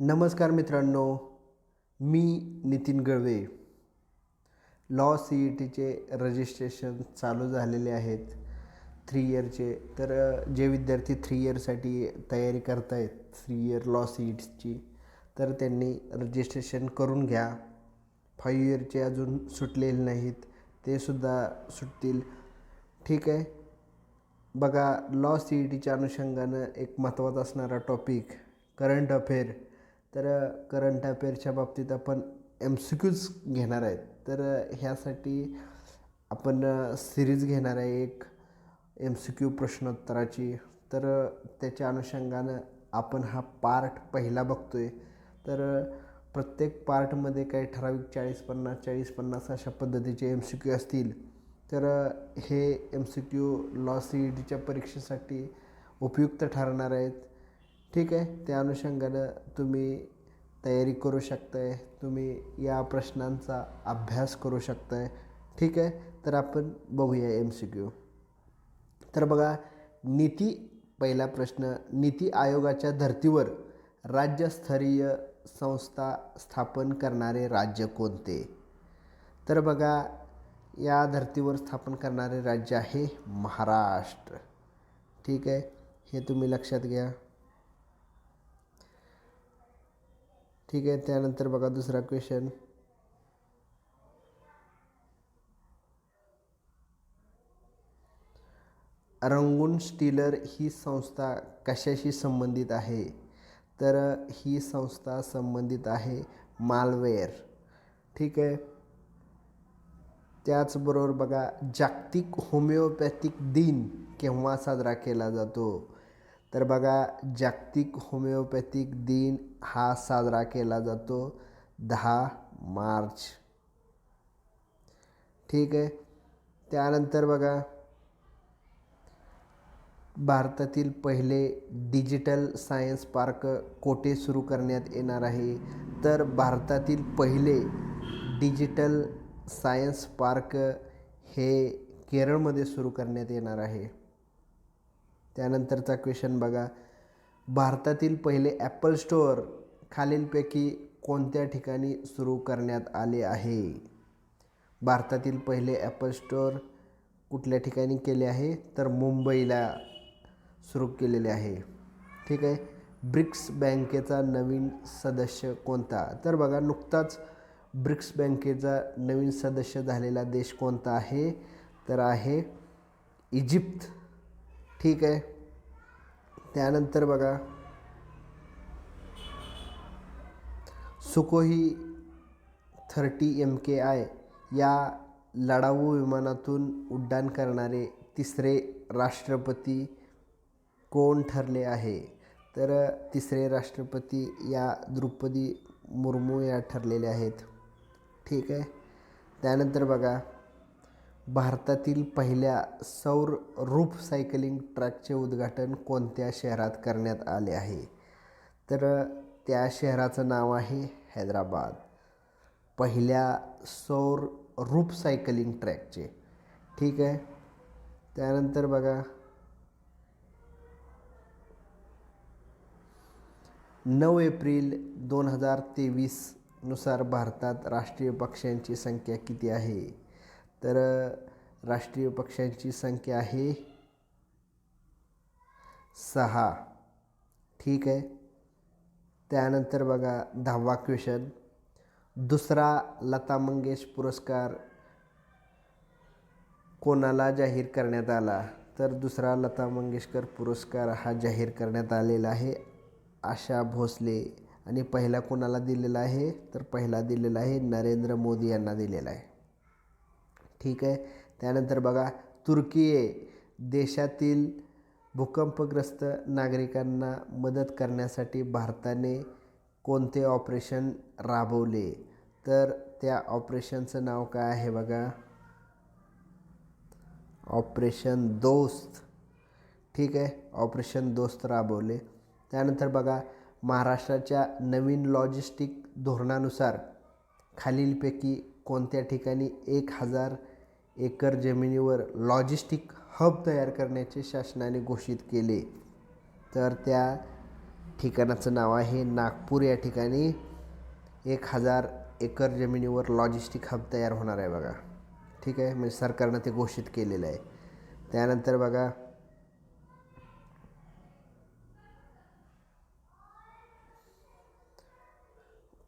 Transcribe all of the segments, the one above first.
नमस्कार मित्रांनो मी Nitin Galve. Law C E टीचे रजिस्ट्रेशन चालू झालेले आहेत. थ्री इयरचे तर जे विद्यार्थी थ्री इयरसाठी तयारी करतायत three year law C E टीची तर त्यांनी रजिस्ट्रेशन करून घ्या. फाईव्ह इयरचे अजून सुटलेले नाहीत. ते सुद्धा सुटतील. ठीक आहे? बघा लॉ सी ई टीच्या अनुषंगानं एक महत्त्वाचा असणारा टॉपिक करंट अफेअर तर करंट अफेअरच्या बाबतीत आपण एम सी क्यूज घेणार आहेत. तर ह्यासाठी आपण सिरीज घेणार आहे एक एम सी क्यू प्रश्नोत्तराची. तर त्याच्या अनुषंगानं आपण हा पार्ट पहिला बघतो आहे तर प्रत्येक पार्टमध्ये काही ठराविक चाळीस पन्नास चाळीस पन्नास अशा पद्धतीचे एम सी क्यू असतील. तर हे M C Q law C E टीच्या परीक्षेसाठी उपयुक्त ठरणार आहेत. ठीक आहे. त्या अनुषंगानं तुम्ही तयारी करू शकताय. तुम्ही या प्रश्नांचा अभ्यास करू शकताय. ठीक आहे. तर आपण बघूया एम सी क्यू तर बघा नीती पहिला प्रश्न नीती आयोगाच्या धर्तीवर राज्यस्तरीय संस्था स्थापन करणारे राज्य कोणते? तर बघा या धर्तीवर स्थापन करणारे राज्य आहे महाराष्ट्र. ठीक आहे. हे तुम्ही लक्षात घ्या. ठीक आहे त्यानंतर बघा दुसरा क्वेश्चन रंगून स्टीलर ही संस्था कशाशी संबंधित आहे? तर ही संस्था संबंधित आहे मालवेअर. ठीक आहे? त्याचबरोबर बघा जागतिक होमिओपॅथिक दिन केव्हा साजरा केला जातो? तर बघा जागतिक होमिओपॅथिक दिन हा साजरा केला जातो दहा मार्च. ठीक आहे? त्यानंतर बघा भारतातील पहिले डिजिटल सायन्स पार्क कोठे सुरू करण्यात येणार आहे? तर भारतातील पहिले डिजिटल सायन्स पार्क हे केरळमध्ये सुरू करण्यात येणार आहे. त्यानंतरचा क्वेश्चन बघा. भारतातील पहिले ॲपल स्टोअर खालीलपैकी कोणत्या ठिकाणी सुरू करण्यात आले आहे? भारतातील पहिले ॲपल स्टोअर कुठल्या ठिकाणी केले आहे? तर मुंबईला सुरू केलेले आहे. ठीक आहे? ब्रिक्स बँकेचा नवीन सदस्य कोणता? तर बघा नुकताच ब्रिक्स बँकेचा नवीन सदस्य झालेला देश कोणता आहे? तर आहे इजिप्त. ठीक आहे. त्यानंतर बघा. Sukhoi thirty M K I या लढाऊ विमानातून उड्डाण करणारे तिसरे राष्ट्रपती कोण ठरले आहे? तर तिसरे राष्ट्रपती या द्रौपदी मुर्मू या ठरलेले आहेत. ठीक आहे. त्यानंतर बघा. भारतातील पहिल्या सौर रूफ सायकलिंग ट्रॅकचे उद्घाटन कोणत्या शहरात करण्यात आले आहे? तर त्या शहराचं नाव आहे हैदराबाद. पहिल्या सौर रूफ सायकलिंग ट्रॅकचे. ठीक आहे? त्यानंतर बघा. नऊ एप्रिल दोन हजार तेवीसनुसार भारतात राष्ट्रीय पक्ष्यांची संख्या किती आहे? तर राष्ट्रीय पक्ष्यांची संख्या आहे सहा. ठीक आहे. त्यानंतर बघा दहावा क्वेश्चन दुसरा लता मंगेश पुरस्कार कोणाला जाहीर करण्यात आला? तर दुसरा लता मंगेशकर पुरस्कार हा जाहीर करण्यात आलेला आहे आशा भोसले. आणि पहिला कोणाला दिलेला आहे? तर पहिला दिलेला आहे नरेंद्र मोदी यांना दिलेला आहे. ठीक आहे. त्यानंतर बघा तुर्कीये देशातील भूकंपग्रस्त नागरिकांना मदत करण्यासाठी भारताने कोणते ऑपरेशन राबवले? तर त्या ऑपरेशनचं नाव काय आहे बघा? ऑपरेशन दोस्त. ठीक आहे ऑपरेशन दोस्त राबवले. त्यानंतर बघा महाराष्ट्राच्या नवीन लॉजिस्टिक धोरणानुसार खालीलपैकी कोणत्या ठिकाणी एक हजार एकर जमिनीवर लॉजिस्टिक हब तयार करण्याचे शासनाने घोषित केले. तर त्या ठिकाणाचं नाव आहे नागपूर. या ठिकाणी एक हजार एकर जमिनीवर लॉजिस्टिक हब तयार होणार आहे बघा. ठीक आहे? म्हणजे सरकारनं ते घोषित केलेलं आहे. त्यानंतर बघा.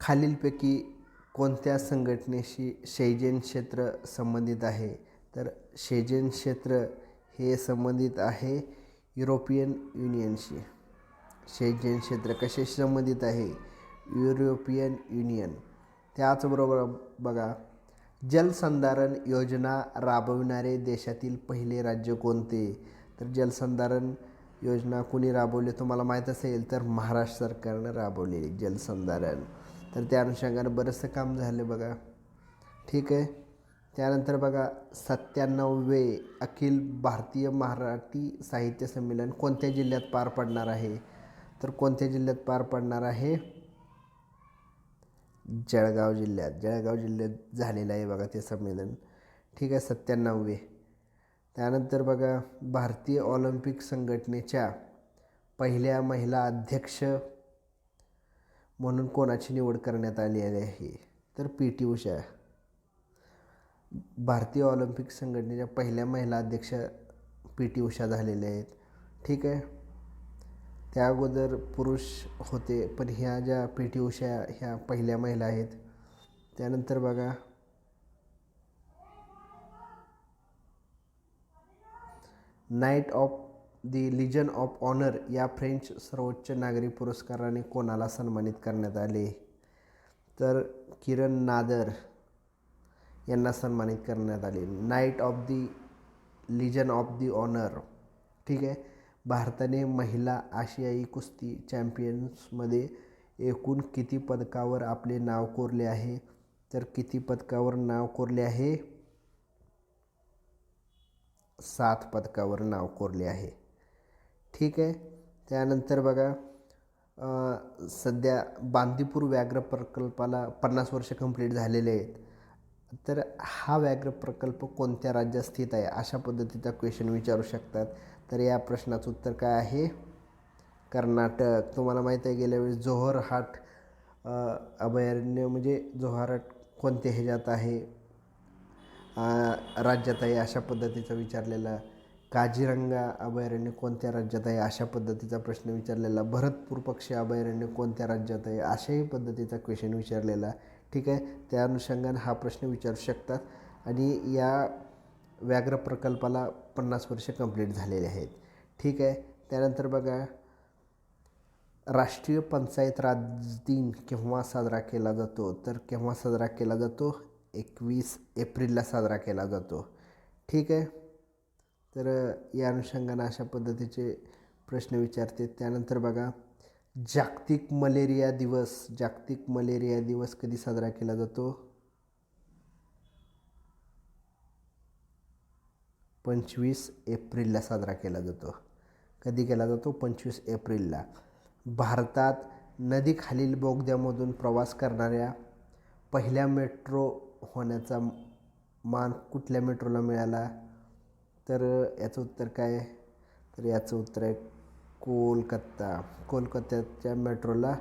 खालीलपैकी कोणत्या संघटनेशी शैजन क्षेत्र संबंधित आहे? तर शेजन क्षेत्र हे संबंधित आहे युरोपियन युनियनशी. शेजन क्षेत्र कशाशी संबंधित आहे? European Union. त्याचबरोबर बघा जलसंधारण योजना राबविणारे देशातील पहिले राज्य कोणते? तर जलसंधारण योजना कुणी राबवली? तुम्हाला माहीत असेल तर महाराष्ट्र सरकारनं राबवलेली जलसंधारण तर त्या अनुषंगानं बरंचसं काम झालं बघा. ठीक आहे? त्यानंतर बघा सत्त्याण्णववे अखिल भारतीय मराठी साहित्य संमेलन कोणत्या जिल्ह्यात पार पडणार आहे? तर कोणत्या जिल्ह्यात पार पडणार आहे? जळगाव जिल्ह्यात. जळगाव जिल्ह्यात झालेलं आहे बघा ते संमेलन. ठीक आहे? सत्त्याण्णववे. त्यानंतर बघा भारतीय ऑलिम्पिक संघटनेच्या पहिल्या महिला अध्यक्ष म्हणून कोणाची निवड करण्यात आलेली आहे तर पी टी उषा. भारतीय ऑलिम्पिक संघटनेच्या पहिल्या महिला अध्यक्ष पी टी उषा झालेल्या आहेत. ठीक आहे? त्या अगोदर पुरुष होते पण ह्या ज्या पी टी उषा ह्या पहिल्या महिला आहेत त्यानंतर बघा. Knight of the Legion of Honour या फ्रेंच सर्वोच्च नागरी पुरस्काराने कोणाला सन्मानित करण्यात आले? तर किरण नादर यांना सन्मानित करण्यात आले. Knight of the Legion of the Honour. ठीक आहे? भारताने महिला आशियाई कुस्ती चॅम्पियन्समध्ये एकूण किती पदकावर आपले नाव कोरले आहे? तर किती पदकावर नाव कोरले आहे? सात पदकावर नाव कोरले आहे. ठीक आहे. त्यानंतर बघा सध्या बांदीपूर व्याघ्र प्रकल्पाला पन्नास वर्ष कंप्लीट झालेले आहेत. तर हा व्याघ्र प्रकल्प कोणत्या राज्यात स्थित आहे अशा पद्धतीचा क्वेश्चन विचारू शकतात. तर या प्रश्नाचं उत्तर काय आहे? कर्नाटक. तुम्हाला माहीत आहे गेल्या वेळेस जोहरहाट अभयारण्य म्हणजे जोहारहाट कोणत्या ह्याच्यात आहे? राज्यात आहे अशा पद्धतीचा विचारलेला काझीरंगा अभयारण्य कोणत्या राज्यात आहे? अशा पद्धतीचा प्रश्न विचारलेला. भरतपूर पक्षी अभयारण्य कोणत्या राज्यात आहे? अशाही पद्धतीचा क्वेश्चन विचारलेला. ठीक आहे? त्या अनुषंगाने हा प्रश्न विचारू शकतात. आणि या व्याघ्र प्रकल्पाला पन्नास वर्ष कंप्लीट झालेले आहेत. ठीक आहे? त्यानंतर बघा राष्ट्रीय पंचायत राज दिन केव्हा साजरा केला जातो? तर केव्हा साजरा केला जातो? एकवीस एप्रिलला साजरा केला जातो. ठीक आहे? तर या अनुषंगानं अशा पद्धतीचे प्रश्न विचारते. त्यानंतर बघा जागतिक मलेरिया दिवस. जागतिक मलेरिया दिवस कधी साजरा केला जातो? पंचवीस एप्रिलला साजरा केला जातो. कधी केला जातो? पंचवीस एप्रिलला. भारतात नदीखालील बोगद्यामधून प्रवास करणाऱ्या पहिल्या मेट्रो होण्याचा मान कुठल्या मेट्रोला मिळाला? तर याचं उत्तर काय? तर याचं उत्तर आहे कोलकाता. कोलकात्याच्या मेट्रोला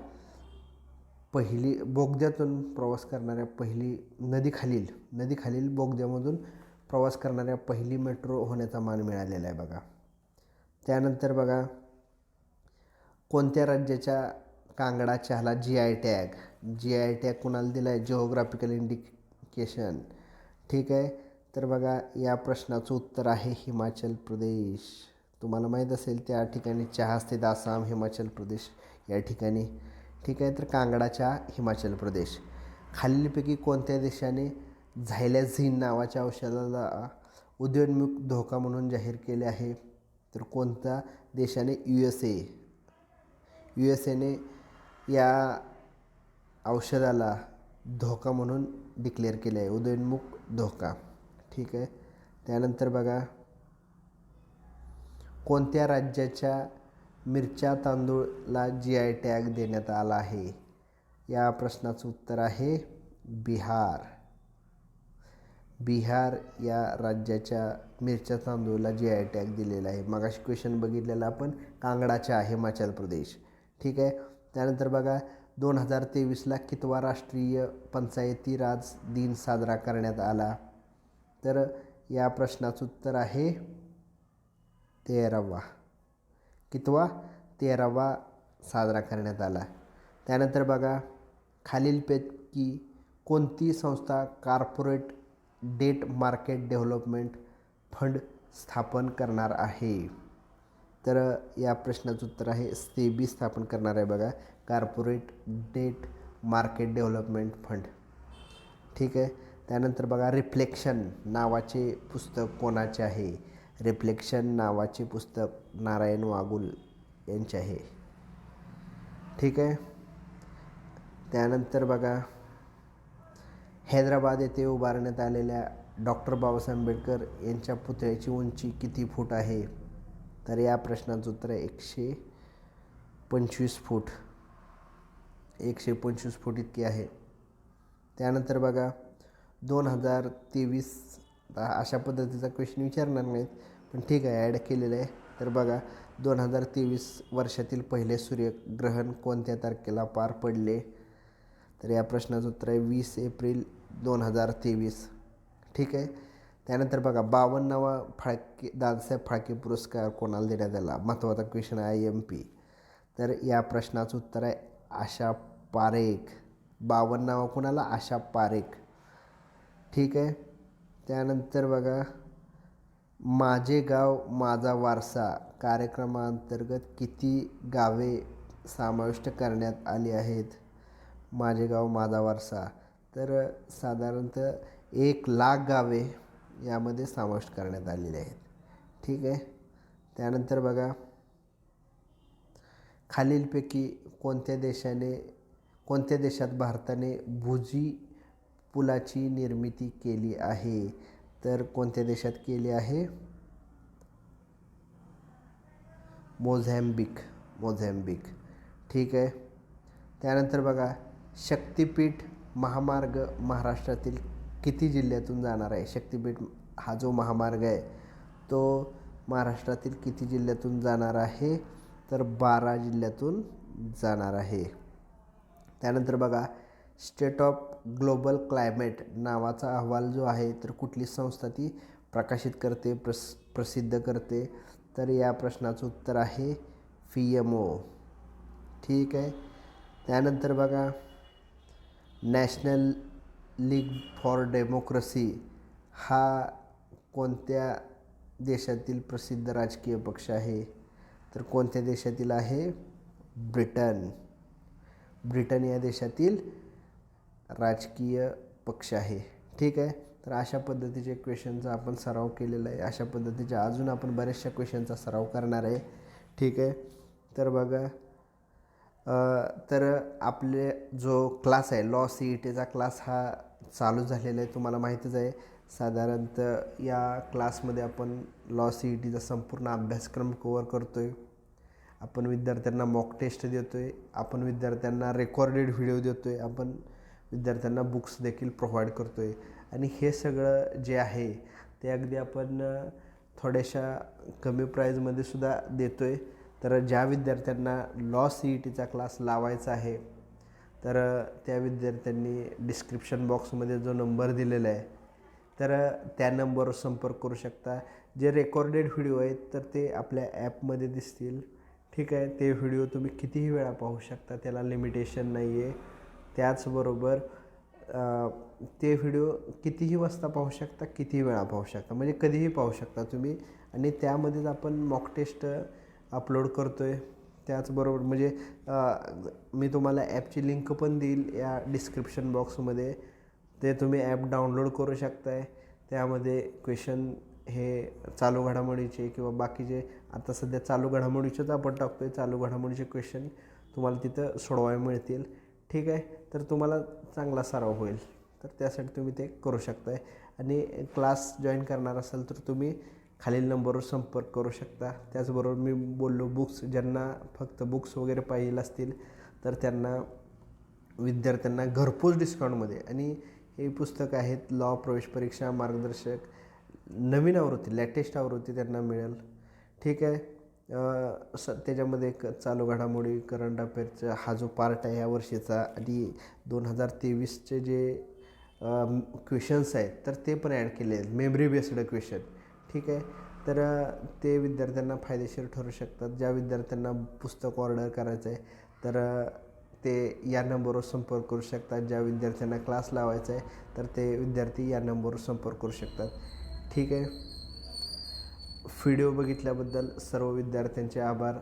पहिली बोगद्यातून प्रवास करणाऱ्या पहिली नदीखालील नदीखालील बोगद्यामधून प्रवास करणाऱ्या पहिली मेट्रो होण्याचा मान मिळालेला आहे बघा. त्यानंतर बघा कोणत्या राज्याच्या कांगडा चहाला G I tag G I tag कुणाला दिला आहे जिओग्राफिकल इंडिकेशन ठीक आहे? तर बघा या प्रश्नाचं उत्तर आहे हिमाचल प्रदेश. तुम्हाला माहीत असेल त्या ठिकाणी चहा असते आसाम हिमाचल प्रदेश या ठिकाणी. ठीक आहे तर कांगडा चहा हिमाचल प्रदेश. खालीलपैकी कोणत्या देशाने झायलॅझिन नावाच्या औषधाला उदयोन्मुख धोका म्हणून जाहीर केले आहे? तर कोणत्या देशाने? U S A. U S एने या औषधाला धोका म्हणून डिक्लेअर केले आहे उदयोन्मुख धोका. ठीक आहे. त्यानंतर बघा. कोणत्या राज्याच्या मिरच्या तांदूळला जी आय टॅग देण्यात आला आहे? या प्रश्नाचं उत्तर आहे बिहार. बिहार या राज्याच्या मिरच्या तांदूळला जी आय टॅग दिलेला आहे. मगाशी क्वेश्चन बघितलेला आपण. कांगडाच्या आहे हिमाचल प्रदेश. ठीक आहे. त्यानंतर बघा. दोन हजार तेवीसला कितवा राष्ट्रीय पंचायती राज दिन साजरा करण्यात आला? तर या प्रश्नाचं उत्तर आहे तेरावा. कितवा? तेरावा साजरा करण्यात आला. त्यानंतर बघा खालीलपैकी कोणती संस्था corporate debt market development fund स्थापन करणार आहे? तर या प्रश्नाचं उत्तर आहे सेबी स्थापन करणार आहे बघा corporate debt market development fund ठीक आहे? त्यानंतर बघा रिफ्लेक्शन नावाचे पुस्तक कोणाचे आहे? रिफ्लेक्शन नावाचे पुस्तक नारायण वागुल यांचे आहे. ठीक आहे? त्यानंतर बघा हैदराबाद येथे उभारण्यात आलेल्या डॉक्टर बाबासाहेब आंबेडकर यांच्या पुतळ्याची उंची किती फूट आहे? तर या प्रश्नाचं उत्तर आहे एकशे पंचवीस फूट. एकशे पंचवीस फूट इतकी आहे. त्यानंतर बघा दोन हजार तेवीस अशा पद्धतीचा क्वेश्चन विचारणार नाहीत. पण ठीक आहे ॲड केलेलं आहे. तर बघा दोन हजार तेवीस वर्षातील पहिले सूर्यग्रहण कोणत्या तारखेला पार पडले? तर या प्रश्नाचं उत्तर आहे वीस एप्रिल दोन हजार तेवीस. ठीक आहे? त्यानंतर बघा बावन्नावा फाळके दादासाहेब फाळके पुरस्कार कोणाला देण्यात आला? महत्त्वाचा क्वेश्चन आहे एम पी तर या प्रश्नाचं उत्तर आहे आशा पारेख. बावन्नावा कोणाला? आशा पारेख. ठीक आहे. त्यानंतर बघा माझे गाव माझा वारसा कार्यक्रमाअंतर्गत किती गावे समाविष्ट करण्यात आली आहेत? माझे गाव माझा वारसा. तर साधारणतः एक लाख गावे यामध्ये समाविष्ट करण्यात आलेले आहेत. ठीक आहे. त्यानंतर बघा खालीलपैकी कोणत्या देशाने कोणत्या देशात भारताने भुजी पुलाची निर्मिती केली आहे. तर कोणत्या देशात केली आहे? मोझॅम्बिक मोझॅम्बिक. ठीक आहे. त्यानंतर बघा शक्तिपीठ महामार्ग महाराष्ट्रातील किती जिल्ह्यातून जाणार आहे? शक्तिपीठ हा जो महामार्ग आहे तो महाराष्ट्रातील किती जिल्ह्यातून जाणार आहे? तर बारा जिल्ह्यातून जाणार आहे. त्यानंतर बघा स्टेट ऑफ ग्लोबल क्लायमेट नावाचा अहवाल जो आहे तर कुठली संस्था ती प्रकाशित करते प्रस प्रसिद्ध करते? तर या प्रश्नाचं उत्तर आहे फी एम ओ. ठीक आहे? त्यानंतर बघा नॅशनल लीग फॉर डेमोक्रेसी हा कोणत्या देशातील प्रसिद्ध राजकीय पक्ष आहे? तर कोणत्या देशातील आहे? ब्रिटन. ब्रिटन या देशातील राजकीय पक्ष आहे. ठीक आहे? तर अशा पद्धतीचे क्वेश्चनचा आपण सराव केलेला आहे. अशा पद्धतीच्या अजून आपण बऱ्याचशा क्वेश्चनचा सराव करणार आहे. ठीक आहे? तर बघा तर आपले जो क्लास आहे लॉ सी ई टीचा क्लास हा चालू झालेला आहे. तुम्हाला माहितीच आहे. साधारणतः या क्लासमध्ये आपण लॉ सी ई टीचा संपूर्ण अभ्यासक्रम कवर करतो आहे आपण विद्यार्थ्यांना मॉक टेस्ट देतो आहे आपण विद्यार्थ्यांना रेकॉर्डेड व्हिडिओ देतो आहे आपण विद्यार्थ्यांना बुक्स देखील प्रोव्हाइड करतो आहे आणि हे सगळं जे आहे ते अगदी आपण थोड्याशा कमी प्राईजमध्ये सुद्धा देतो आहे तर ज्या विद्यार्थ्यांना लॉ सी ई टीचा क्लास लावायचा आहे तर त्या विद्यार्थ्यांनी डिस्क्रिप्शन बॉक्समध्ये जो नंबर दिलेला आहे तर त्या नंबरवर संपर्क करू शकता. जे रेकॉर्डेड व्हिडिओ आहेत तर ते आपल्या ॲपमध्ये दिसतील. ठीक आहे ते व्हिडिओ तुम्ही कितीही वेळा पाहू शकता त्याला लिमिटेशन नाही आहे त्याचबरोबर ते व्हिडिओ कितीही वाजता पाहू शकता कितीही वेळा पाहू शकता. म्हणजे कधीही पाहू शकता तुम्ही. आणि त्यामध्येच आपण मॉक टेस्ट अपलोड करतो आहे त्याचबरोबर म्हणजे मी तुम्हाला ॲपची लिंक पण देईल या डिस्क्रिप्शन बॉक्समध्ये ते तुम्ही ॲप डाउनलोड करू शकताय. त्यामध्ये क्वेश्चन हे चालू घडामोडीचे किंवा बाकीचे आता सध्या चालू घडामोडीचेच आपण टाकतो आहे चालू घडामोडीचे क्वेश्चन तुम्हाला तिथं सोडवायला मिळतील. ठीक आहे? तर तुम्हाला चांगला सराव होईल. तर त्यासाठी तुम्ही ते करू शकताय. आणि क्लास जॉईन करणार असाल तर तुम्ही खालील नंबरवर संपर्क करू शकता. त्याचबरोबर मी बोललो बुक्स ज्यांना फक्त बुक्स वगैरे पाहिजे असतील तर त्यांना विद्यार्थ्यांना घरपोच डिस्काउंटमध्ये. आणि हे पुस्तक आहेत लॉ प्रवेश परीक्षा मार्गदर्शक नवीन आवृत्ती लेटेस्ट आवृत्ती त्यांना मिळेल. ठीक आहे? स त्याच्यामध्ये एक चालू घडामोडी करंट अफेअरचा हा जो पार्ट आहे या वर्षीचा आणि दोन हजार तेवीसचे जे क्वेश्चन्स आहेत तर ते पण ॲड केले आहेत. मेमरी बेस्ड क्वेश्चन ठीक आहे? तर ते विद्यार्थ्यांना फायदेशीर ठरू शकतात. ज्या विद्यार्थ्यांना पुस्तक ऑर्डर करायचं आहे तर ते या नंबरवर संपर्क करू शकतात. ज्या विद्यार्थ्यांना क्लास लावायचा आहे तर ते विद्यार्थी या नंबरवर संपर्क करू शकतात. ठीक आहे? व्हिडिओ बघितल्याबद्दल सर्व विद्यार्थ्यांचे आभार.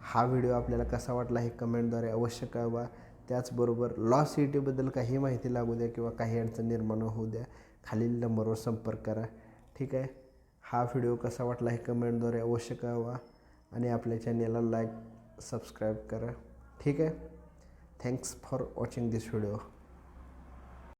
हा व्हिडिओ आपल्याला कसा वाटला हे कमेंटद्वारे अवश्य कळवा. त्याचबरोबर लॉ सी टीबद्दल काही माहिती लागू द्या किंवा काही अडचण निर्माण होऊ द्या. खालील नंबरवर संपर्क करा. ठीक आहे? हा व्हिडिओ कसा वाटला हे कमेंटद्वारे अवश्य कळवा आणि आपल्या चॅनेलला लाईक सबस्क्राईब करा. ठीक आहे? Thanks for watching this video.